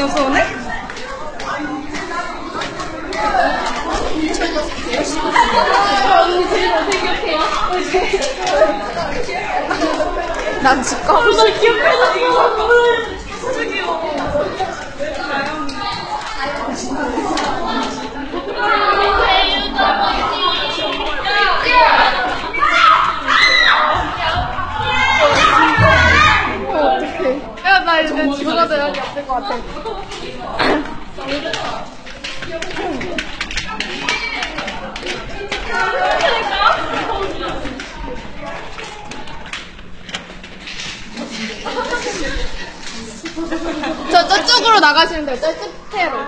없어 오늘? 언니 제일 못생겼해요. 난 집가 없어. 나 기억해서 지금. 이제 집에 가서 연락이 없을 것 같아. 저, 저쪽으로 나가시면 돼요. 저 끝으로.